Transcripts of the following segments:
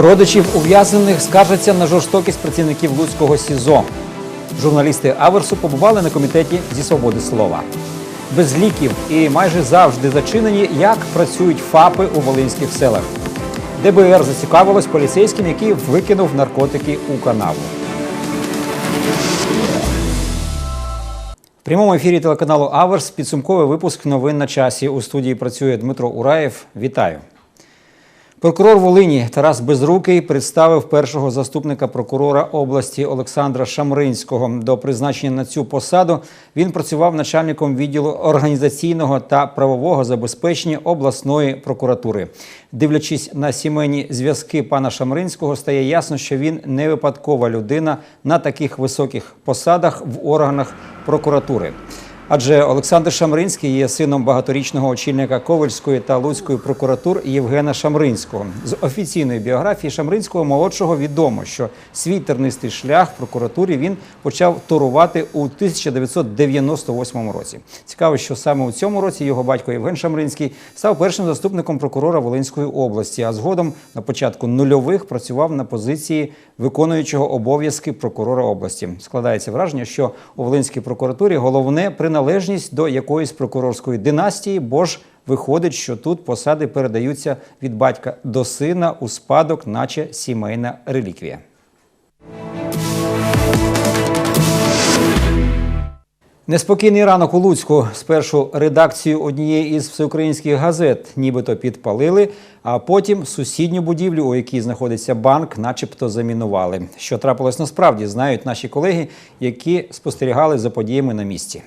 Родичів ув'язнених скаржаться на жорстокість працівників Луцького СІЗО. Журналісти Аверсу побували на комітеті зі свободи слова. Без ліків і майже завжди зачинені, як працюють ФАПи у волинських селах. ДБР зацікавилось поліцейським, який викинув наркотики у канаву. В прямому ефірі телеканалу Аверс підсумковий випуск новин на часі. У студії працює Дмитро Ураєв. Вітаю. Прокурор Волині Тарас Безрукий представив першого заступника прокурора області Олександра Шамринського. До призначення на цю посаду він працював начальником відділу організаційного та правового забезпечення обласної прокуратури. Дивлячись на сімейні зв'язки пана Шамринського, стає ясно, що він не випадкова людина на таких високих посадах в органах прокуратури. Адже Олександр Шамринський є сином багаторічного очільника Ковальської та Луцької прокуратур Євгена Шамринського. З офіційної біографії Шамринського молодшого відомо, що свій тернистий шлях в прокуратурі він почав турувати у 1998 році. Цікаво, що саме у цьому році його батько Євген Шамринський став першим заступником прокурора Волинської області, а згодом на початку нульових працював на позиції виконуючого обов'язки прокурора області. Складається враження, що у Волинській прокуратурі головне приналежність до якоїсь прокурорської династії, бо ж виходить, що тут посади передаються від батька до сина у спадок, наче сімейна реліквія. Неспокійний ранок у Луцьку. Спершу редакцію однієї із всеукраїнських газет нібито підпалили, а потім сусідню будівлю, у якій знаходиться банк, начебто замінували. Що трапилось насправді, знають наші колеги, які спостерігали за подіями на місці.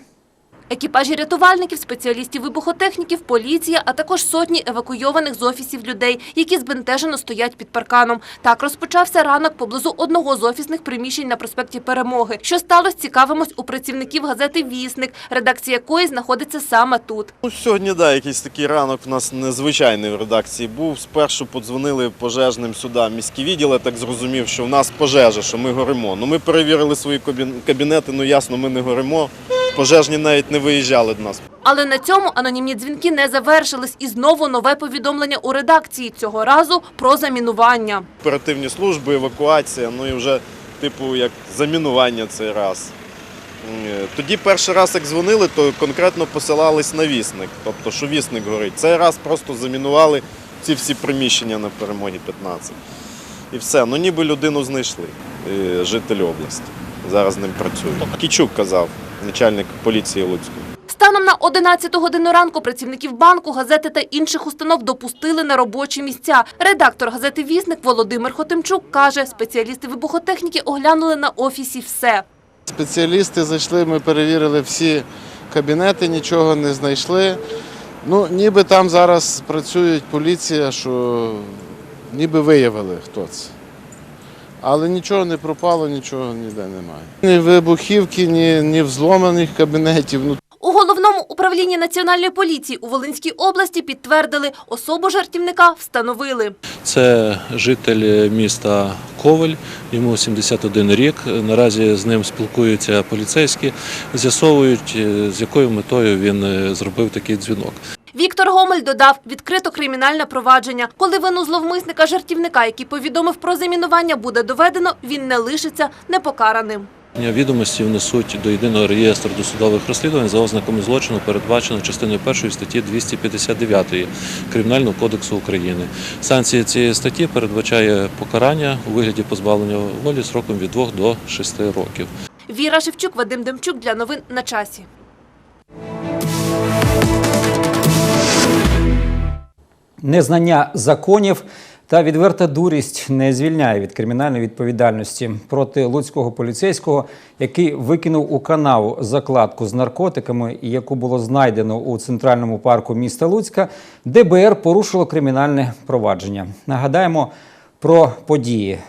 Екіпажі рятувальників, спеціалістів вибухотехніків, поліція, а також сотні евакуйованих з офісів людей, які збентежено стоять під парканом. Так розпочався ранок поблизу одного з офісних приміщень на проспекті Перемоги. Що сталося, цікавимось у працівників газети «Вісник», редакція якої знаходиться саме тут. Ну, сьогодні, да, якийсь такий ранок у нас незвичайний в редакції був. Спершу подзвонили пожежним сюди міський відділ, я так зрозумів, що в нас пожежа, що ми горимо. Ну, ми перевірили свої кабінети, ну ясно, ми не горимо. Пожежні навіть не виїжджали до нас. Але на цьому анонімні дзвінки не завершились. І знову нове повідомлення у редакції, цього разу про замінування. Оперативні служби, евакуація, ну і вже, типу, як замінування цей раз. Тоді перший раз, як дзвонили, то конкретно посилались на вісник, тобто, що вісник горить. Цей раз просто замінували ці всі приміщення на перемогі 15. І все. Ну ніби людину знайшли, е, житель області. Зараз з ним працюють. Кічук казав, начальник поліції Луцької. Станом на 11 годину ранку працівників банку, газети та інших установ допустили на робочі місця. Редактор газети «Вісник» Володимир Хотимчук каже, спеціалісти вибухотехніки оглянули на офісі все. Спеціалісти зайшли, ми перевірили всі кабінети, нічого не знайшли. Ну, ніби там зараз працює поліція, що ніби виявили, хто це. Але нічого не пропало, нічого ніде немає. Ні вибухівки, ні, ні взломаних кабінетів. Ну, У головному управлінні національної поліції у Волинській області підтвердили, особу жартівника встановили. Це житель міста Коваль, йому 71 рік. Наразі з ним спілкуються поліцейські, з'ясовують, е, з якою метою він е, зробив такий дзвінок. Віктор Гомель додав, відкрито кримінальне провадження. Коли вину зловмисника-жартівника, який повідомив про замінування, буде доведено, він не лишиться непокараним. Відомості внесуть до єдиного реєстру досудових розслідувань за ознаками злочину, передбачено частиною першої статті 259 Кримінального кодексу України. Санкція цієї статті передбачає покарання у вигляді позбавлення волі сроком від 2 до 6 років. Віра Шевчук, Вадим Демчук для новин на часі. Незнання законів та відверта дурість не звільняє від кримінальної відповідальності проти луцького поліцейського, який викинув у канаву закладку з наркотиками, яку було знайдено у центральному парку міста Луцька. ДБР порушило кримінальне провадження. Нагадаємо про події.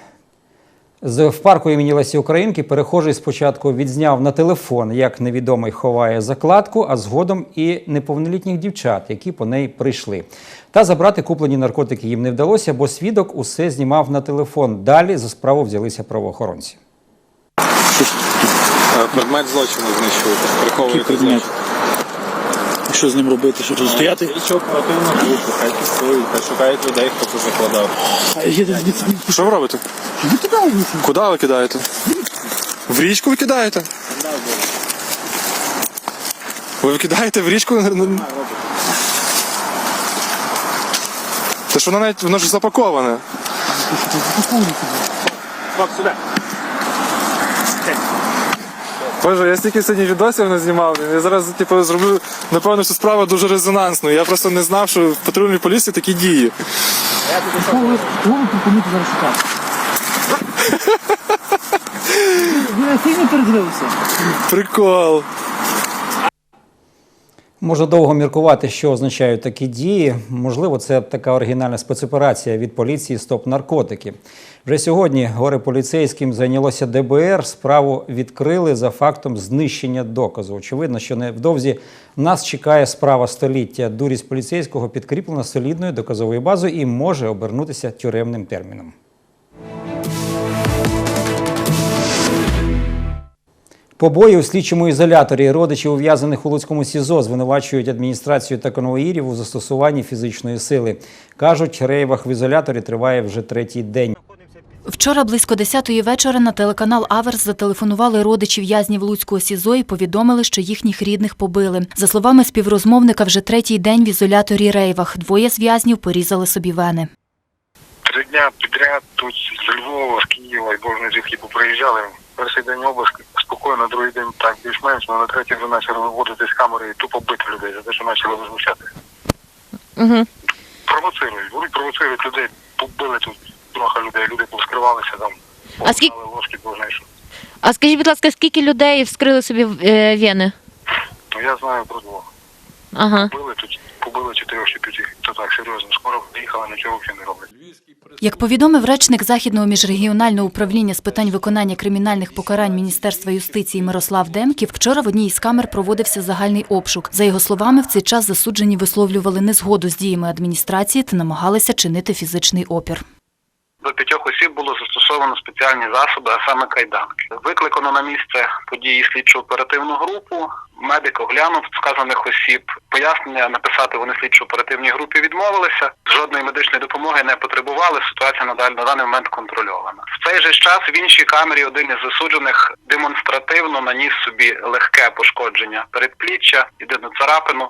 В парку імені Лесі Українки перехожий спочатку відзняв на телефон, як невідомий ховає закладку, а згодом і неповнолітніх дівчат, які по неї прийшли. Та забрати куплені наркотики їм не вдалося, бо свідок усе знімав на телефон. Далі за справу взялися правоохоронці. Е, Предмет злочину знищуєте, приховуєте злочин. Що з ним робити? Що тут стояти? Що оперативну групу, хай фіксують, хай шукають людей, хто це закладав. Що ви робите? Куди ви кидаєте? В річку ви кидаєте? Ви кидаєте в річку? Та що воно навіть воно ж запаковане. Боже, я стільки сьогодні відосів не знімав. Я зараз типу, зроблю, напевно, що справа дуже резонансною. Я просто не знав, що в патрульній поліції такі дії. Кого ви пропонуєте зараз шукати? Ви сильно передивилися? Прикол. Можна довго міркувати, що означають такі дії. Можливо, це така оригінальна спецоперація від поліції Стоп наркотики. Вже сьогодні горе поліцейським зайнялося ДБР. Справу відкрили за фактом знищення доказу. Очевидно, що невдовзі нас чекає справа століття. Дурість поліцейського підкріплена солідною доказовою базою і може обернутися тюремним терміном. Побої у слідчому ізоляторі родичі ув'язаних у Луцькому СІЗО звинувачують адміністрацію та конвоїрів у застосуванні фізичної сили. Кажуть, рейвах в ізоляторі триває вже третій день. Вчора близько 10-ї вечора на телеканал Аверс зателефонували родичі в'язнів Луцького СІЗО і повідомили, що їхніх рідних побили. За словами співрозмовника, вже третій день в ізоляторі Рейвах. Двоє з в'язнів порізали собі вени. Три дня підряд тут з Львова, з Києва і Божої звідки поприїжджали. Перший день обиск на другий день так більш-менш, але на третій вже почали виводити з камери і тупо бити людей за те, що почали возмущати. Угу. Провоцирують, вони провоцирують людей, побили тут трохи людей, люди повскривалися там, А скільки- ложки що. А скажіть, будь ласка, скільки людей вскрили собі е, вени? Ну я знаю про двох. Ага. Побили тут, побили чотирьох чи п'ятих, то так серйозно. Скоро приїхали, нічого взагалі не роблять. Як повідомив речник Західного міжрегіонального управління з питань виконання кримінальних покарань Міністерства юстиції Мирослав Демків, вчора в одній із камер проводився загальний обшук. За його словами, в цей час засуджені висловлювали незгоду з діями адміністрації та намагалися чинити фізичний опір. До п'ятьох осіб було застосовано спеціальні засоби, а саме кайданки. Викликано на місце події слідчо оперативну групу. Медик оглянув вказаних осіб. Пояснення написати вони слідчо оперативній групі відмовилися. Жодної медичної допомоги не потребували. Ситуація на даль- на даний момент контрольована. В цей же час в іншій камері один із засуджених демонстративно наніс собі легке пошкодження передпліччя, єдину царапину.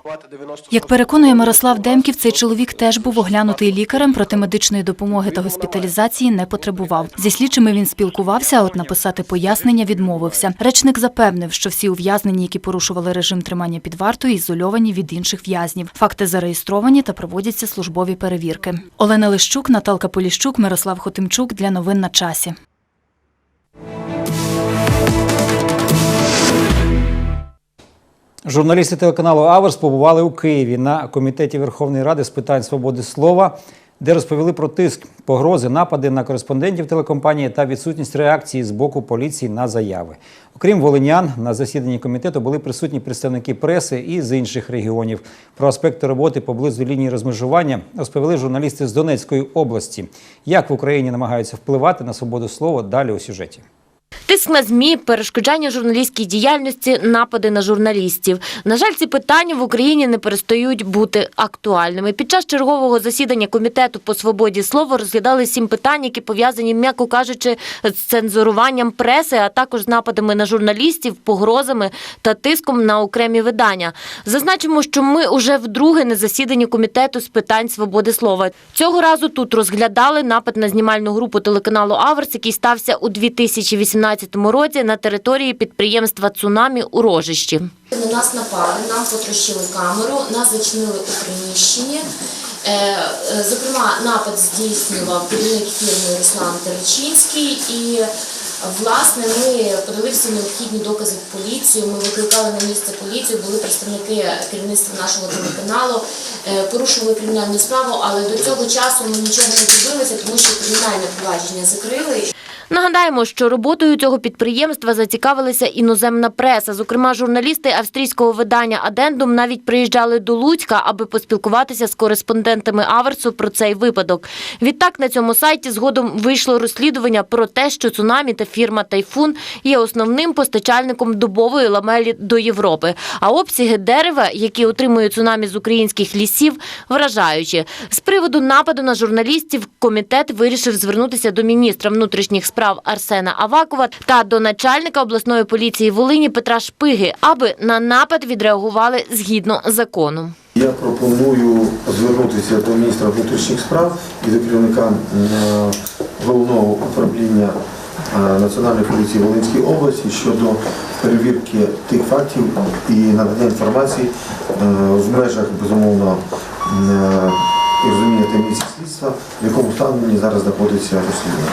Як переконує Мирослав Демків, цей чоловік теж був оглянутий лікарем, проте медичної допомоги та госпіталізації не потребував. Зі слідчими він спілкувався, а от написати пояснення відмовився. Речник запевнив, що всі ув'язнені, які порушували режим тримання під вартою, ізольовані від інших в'язнів. Факти зареєстровані та проводяться службові перевірки. Олена Лищук, Наталка Поліщук, Мирослав Хотимчук для новин на часі. Журналісти телеканалу Аверс побували у Києві на комітеті Верховної Ради з питань свободи слова, де розповіли про тиск, погрози, напади на кореспондентів телекомпанії та відсутність реакції з боку поліції на заяви. Окрім волинян, на засіданні комітету були присутні представники преси і з інших регіонів. Про аспекти роботи поблизу лінії розмежування розповіли журналісти з Донецької області. Як в Україні намагаються впливати на свободу слова далі у сюжеті. Тиск на ЗМІ, перешкоджання журналістській діяльності, напади на журналістів. На жаль, ці питання в Україні не перестають бути актуальними. Під час чергового засідання комітету по свободі слова розглядали сім питань, які пов'язані, м'яко кажучи, з цензуруванням преси, а також з нападами на журналістів, погрозами та тиском на окремі видання. Зазначимо, що ми уже вдруге на засіданні комітету з питань свободи слова. Цього разу тут розглядали напад на знімальну групу телеканалу Аверс, який стався у 2018 році на території підприємства Цунамі у Рожищі. На нас напали, нам потрощили камеру, нас зачинили у приміщенні. Е, е, Зокрема, напад здійснював керівник фірми Руслан Теречинський і власне ми подали всі необхідні докази в поліцію. Ми викликали на місце поліцію, були представники керівництва нашого телеканалу, е, порушували кримінальну справу, але до цього часу ми нічого не добилися, тому що кримінальне провадження закрили. Нагадаємо, що роботою цього підприємства зацікавилася іноземна преса. Зокрема, журналісти австрійського видання Адендум навіть приїжджали до Луцька, аби поспілкуватися з кореспондентами Аверсу про цей випадок. Відтак на цьому сайті згодом вийшло розслідування про те, що цунамі та фірма Тайфун є основним постачальником дубової ламелі до Європи. А обсяги дерева, які отримує цунамі з українських лісів, вражаючі. З приводу нападу на журналістів комітет вирішив звернутися до міністра внутрішніх справ Арсена Авакова та до начальника обласної поліції Волині Петра Шпиги, аби на напад відреагували згідно закону. Я пропоную звернутися до міністра внутрішніх справ і до керівника головного управління е, Національної поліції Волинської області щодо перевірки тих фактів і надання інформації е, в межах безумовно е, і розуміння таємниці слідства, в якому стані зараз знаходиться розслідування.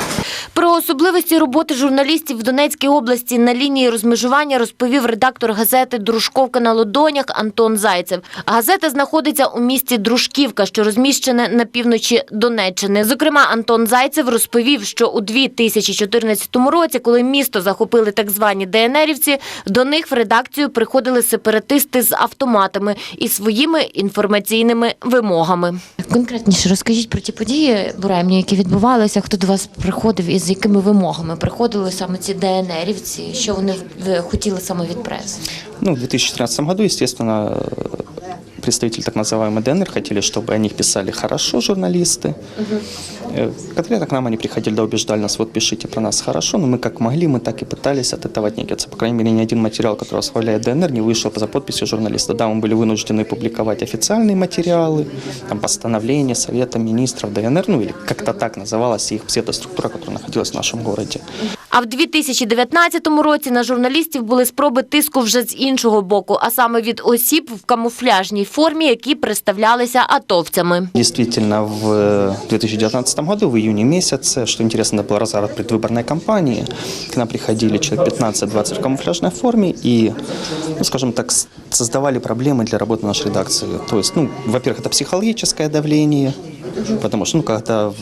Про особливості роботи журналістів в Донецькій області на лінії розмежування розповів редактор газети Дружковка на ладонях Антон Зайцев. Газета знаходиться у місті Дружківка, що розміщене на півночі Донеччини. Зокрема, Антон Зайцев розповів, що у 2014 році, коли місто захопили так звані ДНРівці, до них в редакцію приходили сепаратисти з автоматами і своїми інформаційними вимогами. Конкретніше розкажіть про ті події буремні, які відбувалися, хто до вас приходив і з якими вимогами приходили саме ці ДНРівці, що вони хотіли саме від преси? Ну, в 2013 году, естественно, представители так называемой ДНР хотели, чтобы о них писали хорошо журналисты. Э, Конкретно к нам они приходили, да, убеждали нас, вот пишите про нас хорошо, но мы как могли, мы так и пытались от этого отнекиваться. По крайней мере, ни один материал, который восхваляет ДНР, не вышел за подписью журналиста. Да, мы были вынуждены публиковать официальные материалы, там, постановления Совета министров ДНР, ну или как-то так называлась их псевдоструктура, которая находилась в нашем городе. А в 2019 році на журналістів були спроби тиску вже з іншого боку, а саме від осіб в камуфляжній формі, які представлялися атовцями. Действительно, в 2019 году, в июне месяце, что интересно, это был разгар предвыборной кампании, к нам приходили человек 15-20 в камуфляжной форме и, ну, скажем так, с- создавали проблемы для работы нашей редакции. То есть, ну, во-первых, это психологическое давление, потому что, ну, когда в-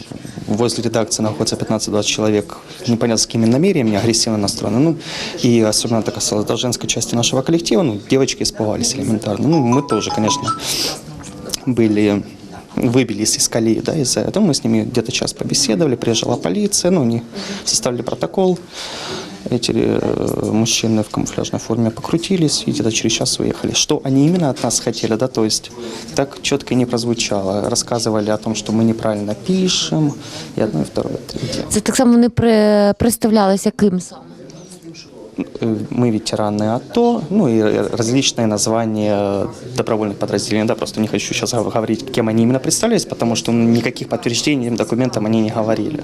возле редакции находится 15-20 человек, непонятно с какими намерениями, агрессивно настроены, ну, и особенно это касалось да, женской части нашего коллектива, ну, девочки испугались элементарно. Ну, мы тоже, конечно, были выбились из колеи, да, из-за этого. Мы с ними где-то час побеседовали, приезжала полиция, ну, они составили протокол. Эти э, мужчины в камуфляжной форме покрутились и где-то через час уехали. Что они именно от нас хотели, да, то есть так четко и не прозвучало. Рассказывали о том, что мы неправильно пишем, и одно, и второе, и третье. Це так само вони при... представлялися ким саме? Э, Мы ветераны АТО, ну и различные названия добровольных подразделений. Да, просто не хочу сейчас говорить, кем они именно представлялись, потому что ну, никаких подтверждений этим документам они не говорили.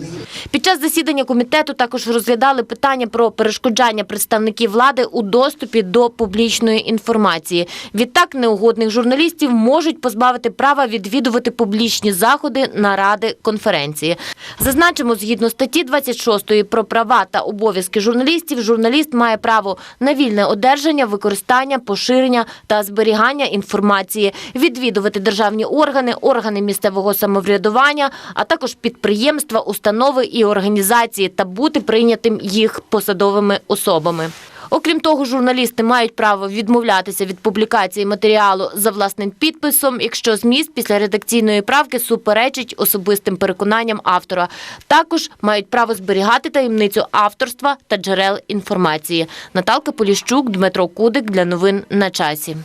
Під час засідання комітету також розглядали питання про перешкоджання представників влади у доступі до публічної інформації. Відтак неугодних журналістів можуть позбавити права відвідувати публічні заходи, наради, конференції. Зазначимо, згідно статті 26 про права та обов'язки журналістів, журналіст має право на вільне одержання, використання, поширення та зберігання інформації, відвідувати державні органи, органи місцевого самоврядування, а також підприємства, установи і організації та бути прийнятим їх посадовими особами. Окрім того, журналісти мають право відмовлятися від публікації матеріалу за власним підписом, якщо зміст після редакційної правки суперечить особистим переконанням автора. Також мають право зберігати таємницю авторства та джерел інформації. Наталка Поліщук, Дмитро Кудик для новин на часі.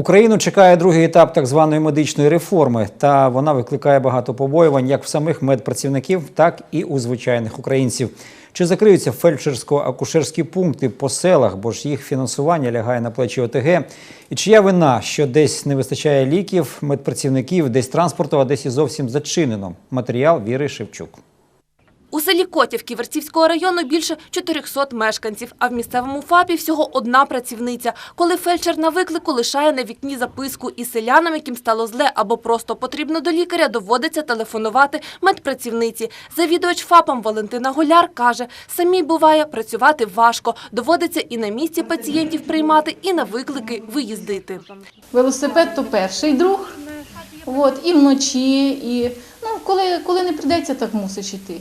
Україну чекає другий етап так званої медичної реформи, та вона викликає багато побоювань як в самих медпрацівників, так і у звичайних українців. Чи закриються фельдшерсько-акушерські пункти по селах, бо ж їх фінансування лягає на плечі ОТГ? І чия вина, що десь не вистачає ліків, медпрацівників, десь транспорту, а десь і зовсім зачинено? Матеріал Віри Шевчук. У селі Котів Ківерцівського району більше 400 мешканців, а в місцевому ФАПі всього одна працівниця. Коли фельдшер на виклику лишає на вікні записку і селянам, яким стало зле або просто потрібно до лікаря, доводиться телефонувати медпрацівниці. Завідувач ФАПом Валентина Голяр каже, самій буває працювати важко. Доводиться і на місці пацієнтів приймати, і на виклики виїздити. Велосипед то перший друг. От, і вночі, і ну, коли, коли не прийдеться, так мусиш іти.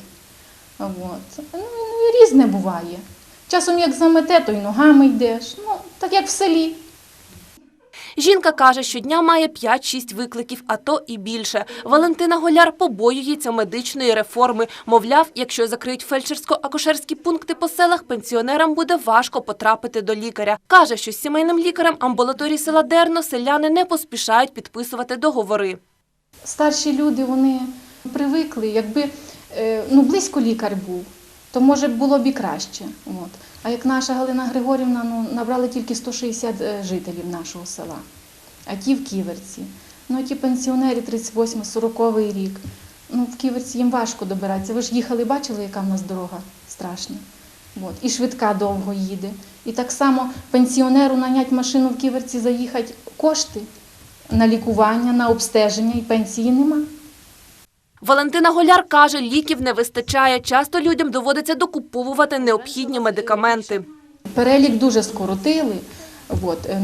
От. Ну, ну, різне буває. Часом як замете, то й ногами йдеш. Ну, так як в селі. Жінка каже, щодня має 5-6 викликів, а то і більше. Валентина Голяр побоюється медичної реформи. Мовляв, якщо закриють фельдшерсько-акушерські пункти по селах, пенсіонерам буде важко потрапити до лікаря. Каже, що з сімейним лікарем амбулаторії села Дерно селяни не поспішають підписувати договори. Старші люди вони привикли, якби ну, близько лікар був, то може було б і краще. От. А як наша Галина Григорівна, ну, набрали тільки 160 е, жителів нашого села, а ті в Ківерці. Ну, ті пенсіонери 38-40 рік. Ну, в Ківерці їм важко добиратися. Ви ж їхали, бачили, яка в нас дорога страшна. От. І швидка довго їде. І так само пенсіонеру нанять машину в Ківерці, заїхати кошти на лікування, на обстеження і пенсії нема. Валентина Голяр каже, ліків не вистачає. Часто людям доводиться докуповувати необхідні медикаменти. Перелік дуже скоротили, от, е,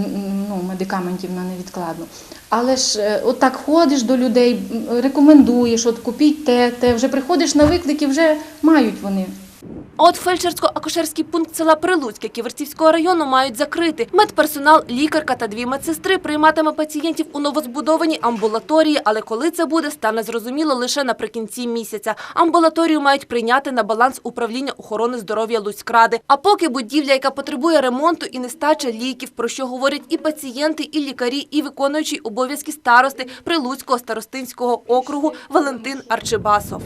ну, медикаментів на невідкладну. Але ж отак от ходиш до людей, рекомендуєш, от купіть те, те, вже приходиш на виклики, вже мають вони. А от фельдшерсько-акушерський пункт села Прилуцьке Ківерцівського району мають закрити. Медперсонал, лікарка та дві медсестри прийматиме пацієнтів у новозбудованій амбулаторії, але коли це буде, стане зрозуміло лише наприкінці місяця. Амбулаторію мають прийняти на баланс управління охорони здоров'я Луцькради. А поки будівля, яка потребує ремонту і нестача ліків, про що говорять і пацієнти, і лікарі, і виконуючий обов'язки старости Прилуцького старостинського округу Валентин Арчибасов.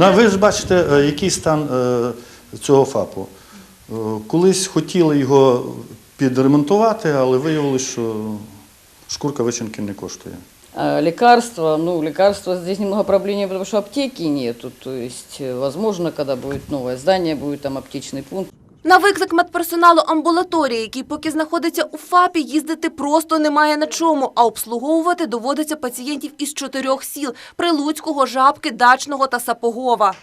Ну, ви ж бачите, е, який стан е, цього ФАПу. Е, Колись хотіли його підремонтувати, але виявилось, що шкурка вичинки не коштує. А Лекарства, ну, лекарства здесь немного проблемнее, потому что аптеки нету. То есть, возможно, когда будет новое здание, будет там аптечный пункт. На виклик медперсоналу амбулаторії, який поки знаходиться у ФАПі, їздити просто немає на чому, а обслуговувати доводиться пацієнтів із чотирьох сіл – Прилуцького, Жабки, Дачного та Сапогова.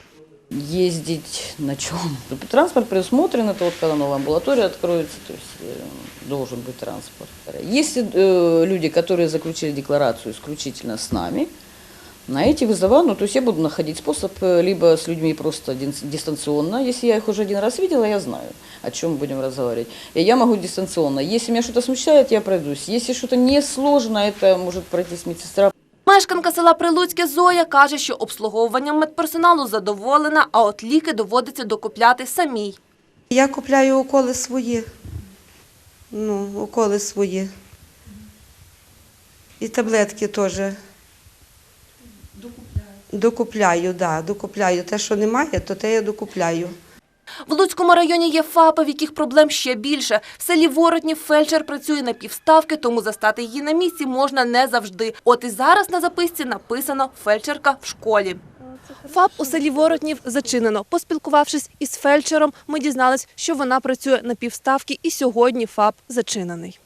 Ездить на чем? Транспорт предусмотрен, это вот когда новая амбулатория откроется, то есть э, должен быть транспорт. Если э, люди, которые заключили декларацию исключительно с нами, на эти вызова, ну, то есть я буду находить способ э, либо с людьми просто дин- дистанционно, если я их уже один раз видела, я знаю, о чем мы будем разговаривать. И я могу дистанционно. Если меня что-то смущает, я пройдусь. Если что-то не сложно, это может пройти медсестра. Мешканка села Прилуцьке Зоя каже, що обслуговуванням медперсоналу задоволена, а от ліки доводиться докупляти самій. Я купляю уколи свої. Ну, уколи свої. І таблетки теж. Докупляю, да, докупляю. Те, що немає, то те я докупляю. В Луцькому районі є ФАПи, в яких проблем ще більше. В селі Воротнів фельдшер працює на півставки, тому застати її на місці можна не завжди. От і зараз на записці написано «фельдшерка в школі». ФАП у селі Воротнів зачинено. Поспілкувавшись із фельдшером, ми дізнались, що вона працює на півставки і сьогодні ФАП зачинений.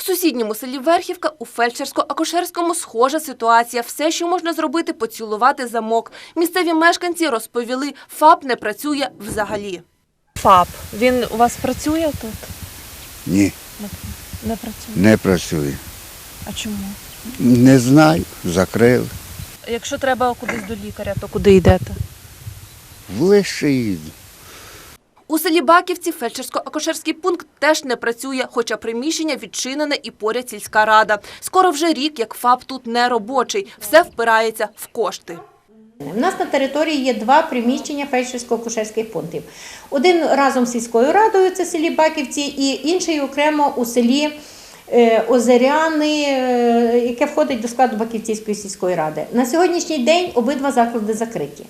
В сусідньому селі Верхівка у фельдшерсько-акушерському схожа ситуація. Все, що можна зробити, поцілувати замок. Місцеві мешканці розповіли, ФАП не працює взагалі. ФАП, він у вас працює тут? Ні, Не працює. не працює. А чому? Не знаю, закрили. Якщо треба кудись до лікаря, то куди йдете? Вище їду. У селі Баківці фельдшерсько-акушерський пункт теж не працює, хоча приміщення відчинене і поряд сільська рада. Скоро вже рік, як ФАП тут не робочий. Все впирається в кошти. У нас на території є два приміщення фельдшерсько-акушерських пунктів. Один разом з сільською радою, це селі Баківці, і інший окремо у селі е, Озеряни, е, яке входить до складу Баківцівської сільської ради. На сьогоднішній день обидва заклади закриті.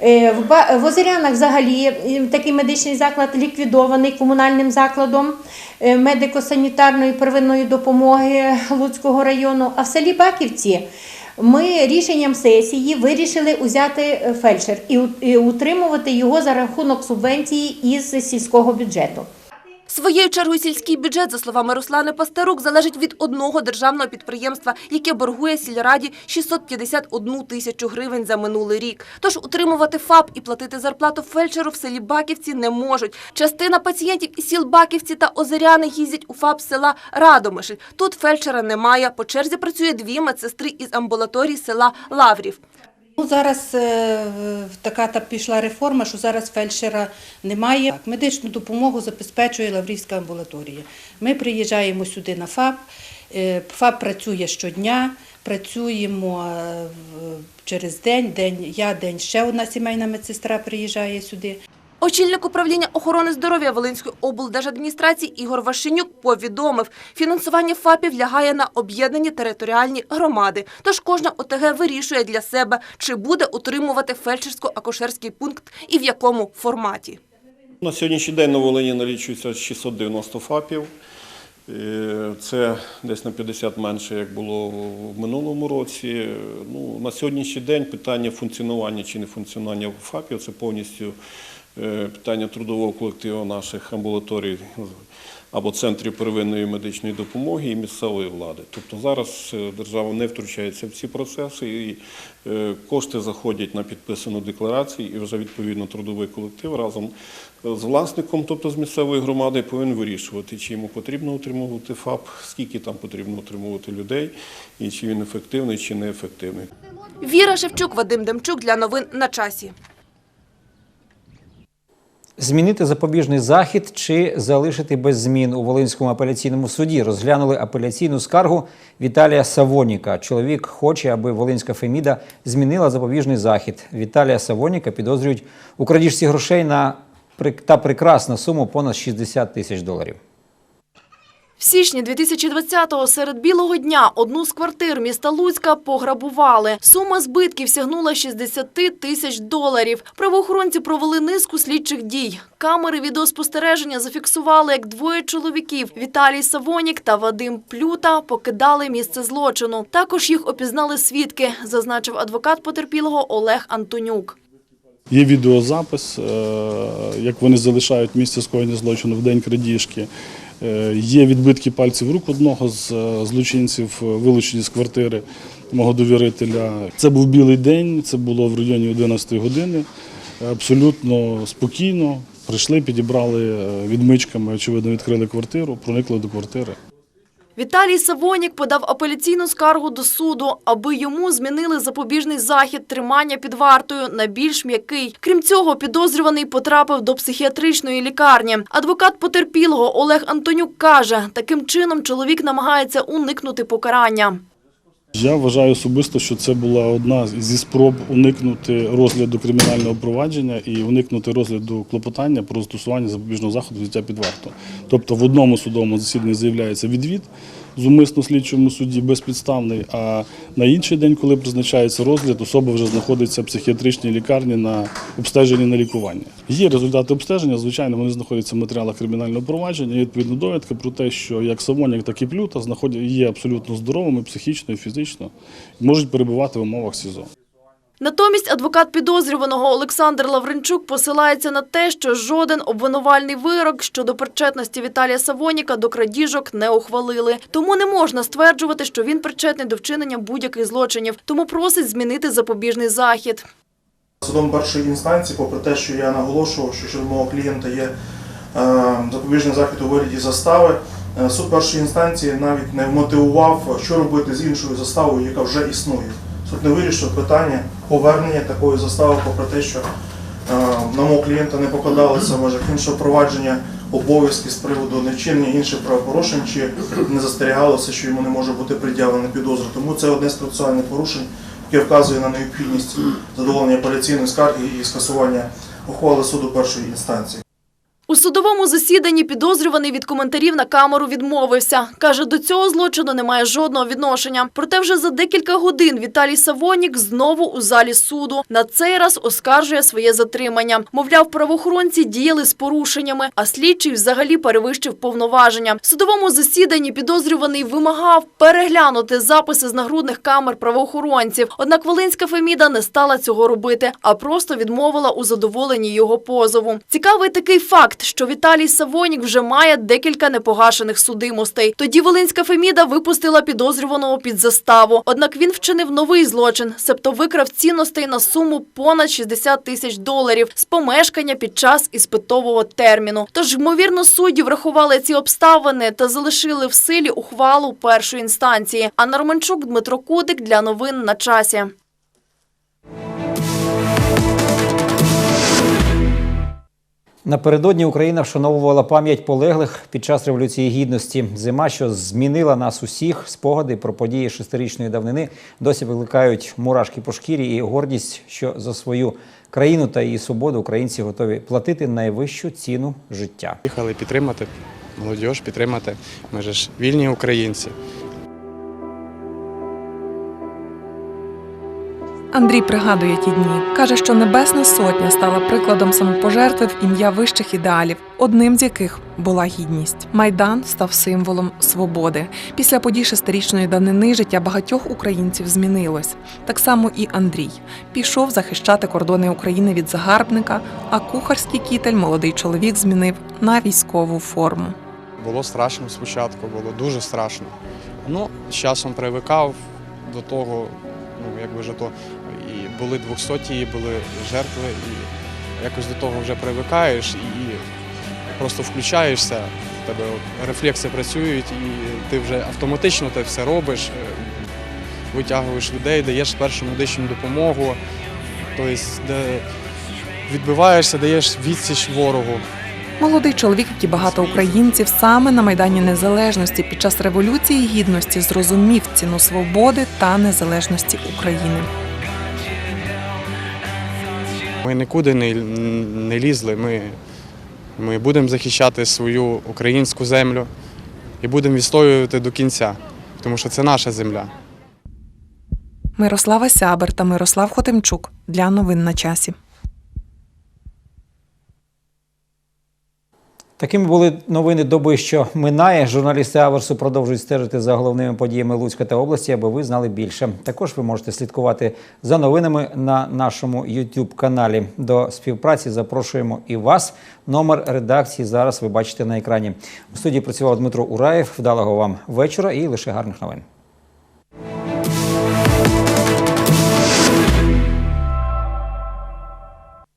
Е, В Озерянах взагалі такий медичний заклад ліквідований комунальним закладом е, медико-санітарної первинної допомоги Луцького району. А в селі Баківці ми рішенням сесії вирішили узяти е, фельдшер і утримувати його за рахунок субвенції із сільського бюджету. Своєю чергою сільський бюджет, за словами Руслани Пастерук, залежить від одного державного підприємства, яке боргує сільраді 651 тисячу гривень за минулий рік. Тож утримувати ФАП і платити зарплату фельдшеру в селі Баківці не можуть. Частина пацієнтів із сіл Баківці та Озеряни їздять у ФАП села Радомишль. Тут фельдшера немає. По черзі працює дві медсестри із амбулаторії села Лаврів. Ну, зараз е, така та пішла реформа, що зараз фельдшера немає. Так, Медичну допомогу забезпечує Лаврівська амбулаторія. Ми приїжджаємо сюди на ФАП. Е, ФАП працює щодня, працюємо е, через день, день я, день ще одна сімейна медсестра приїжджає сюди. Очільник управління охорони здоров'я Волинської облдержадміністрації Ігор Вашенюк повідомив, фінансування ФАПів лягає на об'єднані територіальні громади. Тож кожна ОТГ вирішує для себе, чи буде утримувати фельдшерсько-акушерський пункт і в якому форматі. На сьогоднішній день на Волині налічується 690 ФАПів. Е, Це десь на 50 менше, як було в минулому році. Ну, на сьогоднішній день питання функціонування чи не функціонування ФАПів це повністю питання трудового колективу наших амбулаторій або центрів первинної медичної допомоги і місцевої влади. Тобто зараз е, держава не втручається в ці процеси, і е, кошти заходять на підписану декларацію, і вже відповідно трудовий колектив разом з власником, тобто з місцевої громади, повинен вирішувати, чи йому потрібно утримувати ФАП, скільки там потрібно утримувати людей, і чи він ефективний, чи неефективний. Віра Шевчук, Вадим Демчук для новин на часі. Змінити запобіжний захід чи залишити без змін у Волинському апеляційному суді розглянули апеляційну скаргу Віталія Савоніка. Чоловік хоче, аби Волинська Феміда змінила запобіжний захід. Віталія Савоніка підозрюють у крадіжці грошей на та прекрасна суму понад 60 тисяч доларів. В січні 2020-го серед білого дня одну з квартир міста Луцька пограбували. Сума збитків сягнула 60 тисяч доларів. Правоохоронці провели низку слідчих дій. Камери відеоспостереження зафіксували, як двоє чоловіків – Віталій Савонік та Вадим Плюта – покидали місце злочину. Також їх опізнали свідки, зазначив адвокат потерпілого Олег Антонюк. Є відеозапис, е, як вони залишають місце скоєння злочину в день крадіжки. Е, Є відбитки пальців рук одного з е, злочинців, е, вилучені з квартири мого довірителя. Це був білий день, це було в районі 11 години. Абсолютно спокійно прийшли, підібрали відмичками, очевидно, відкрили квартиру, проникли до квартири. Віталій Савонік подав апеляційну скаргу до суду, аби йому змінили запобіжний захід тримання під вартою на більш м'який. Крім цього, підозрюваний потрапив до психіатричної лікарні. Адвокат потерпілого Олег Антонюк каже, таким чином чоловік намагається уникнути покарання. Я вважаю особисто, що це була одна зі спроб уникнути розгляду кримінального провадження і уникнути розгляду клопотання про застосування запобіжного заходу взяття під варту. Тобто в одному судовому засіданні заявляється відвід з умисно слідчому суді безпідставний, а на інший день, коли призначається розгляд, особа вже знаходиться в психіатричній лікарні на обстеженні на лікування. Є результати обстеження, звичайно, вони знаходяться в матеріалах кримінального провадження. Є відповідно довідка про те, що як Савоняк, так і Плюта є абсолютно здоровими психічно і фізично, можуть перебувати в умовах СІЗО. Натомість адвокат підозрюваного Олександр Лавренчук посилається на те, що жоден обвинувальний вирок щодо причетності Віталія Савоніка до крадіжок не ухвалили. Тому не можна стверджувати, що він причетний до вчинення будь-яких злочинів. Тому просить змінити запобіжний захід. Судом першої інстанції, попри те, що я наголошував, що щодо мого клієнта є е, запобіжний захід у вигляді застави, е, суд першої інстанції навіть не мотивував, що робити з іншою заставою, яка вже існує. Суд не вирішив питання повернення такої застави, попри те, що е, на мого клієнта не покладалися в межах іншого провадження обов'язки з приводу невчинення інших правопорушень, чи не застерігалося, що йому не може бути пред'явлена підозра. Тому це одне з процесуальних порушень, яке вказує на необхідність задоволення апеляційної скарги і скасування ухвали суду першої інстанції. У судовому засіданні підозрюваний від коментарів на камеру відмовився. Каже, до цього злочину немає жодного відношення. Проте вже за декілька годин Віталій Савонік знову у залі суду. На цей раз оскаржує своє затримання. Мовляв, правоохоронці діяли з порушеннями, а слідчий взагалі перевищив повноваження. В судовому засіданні підозрюваний вимагав переглянути записи з нагрудних камер правоохоронців. Однак Волинська Феміда не стала цього робити, а просто відмовила у задоволенні його позову. Цікавий такий факт, що Віталій Савонік вже має декілька непогашених судимостей. Тоді Волинська Феміда випустила підозрюваного під заставу. Однак він вчинив новий злочин, себто викрав цінностей на суму понад 60 тисяч доларів з помешкання під час іспитового терміну. Тож, ймовірно, судді врахували ці обставини та залишили в силі ухвалу першої інстанції. Анна Романчук, Дмитро Кудик для новин на часі. Напередодні Україна вшановувала пам'ять полеглих під час Революції Гідності. Зима, що змінила нас усіх, спогади про події шестирічної давнини досі викликають мурашки по шкірі і гордість, що за свою країну та її свободу українці готові платити найвищу ціну життя. Їхали підтримати молодіж, підтримати. Ми ж вільні українці. Андрій пригадує ті дні. Каже, що Небесна Сотня стала прикладом самопожертви в ім'я вищих ідеалів, одним з яких була гідність. Майдан став символом свободи. Після подій шестирічної давнини життя багатьох українців змінилось. Так само і Андрій пішов захищати кордони України від загарбника, а кухарський кітель молодий чоловік змінив на військову форму. Було страшно спочатку, було дуже страшно. Ну, з часом привикав до того, ну якби вже то і були двохсоті, були жертви, і якось до того вже привикаєш і просто включаєшся, в тебе рефлекси працюють, і ти вже автоматично те все робиш, е, витягуєш людей, даєш першу медичну допомогу, тобто відбиваєшся, даєш відсіч ворогу. Молодий чоловік, як і багато українців, саме на Майдані Незалежності під час Революції Гідності зрозумів ціну свободи та незалежності України. Ми нікуди не, не лізли. Ми, ми будемо захищати свою українську землю і будемо відстоювати до кінця, тому що це наша земля. Мирослава Сябер та Мирослав Хотимчук для новин на часі. Такими були новини доби, що минає. Журналісти Аверсу продовжують стежити за головними подіями Луцька та області, аби ви знали більше. Також ви можете слідкувати за новинами на нашому youtube каналі. До співпраці запрошуємо і вас. Номер редакції зараз ви бачите на екрані. У студії працював Дмитро Ураєв. Вдалого вам вечора і лише гарних новин.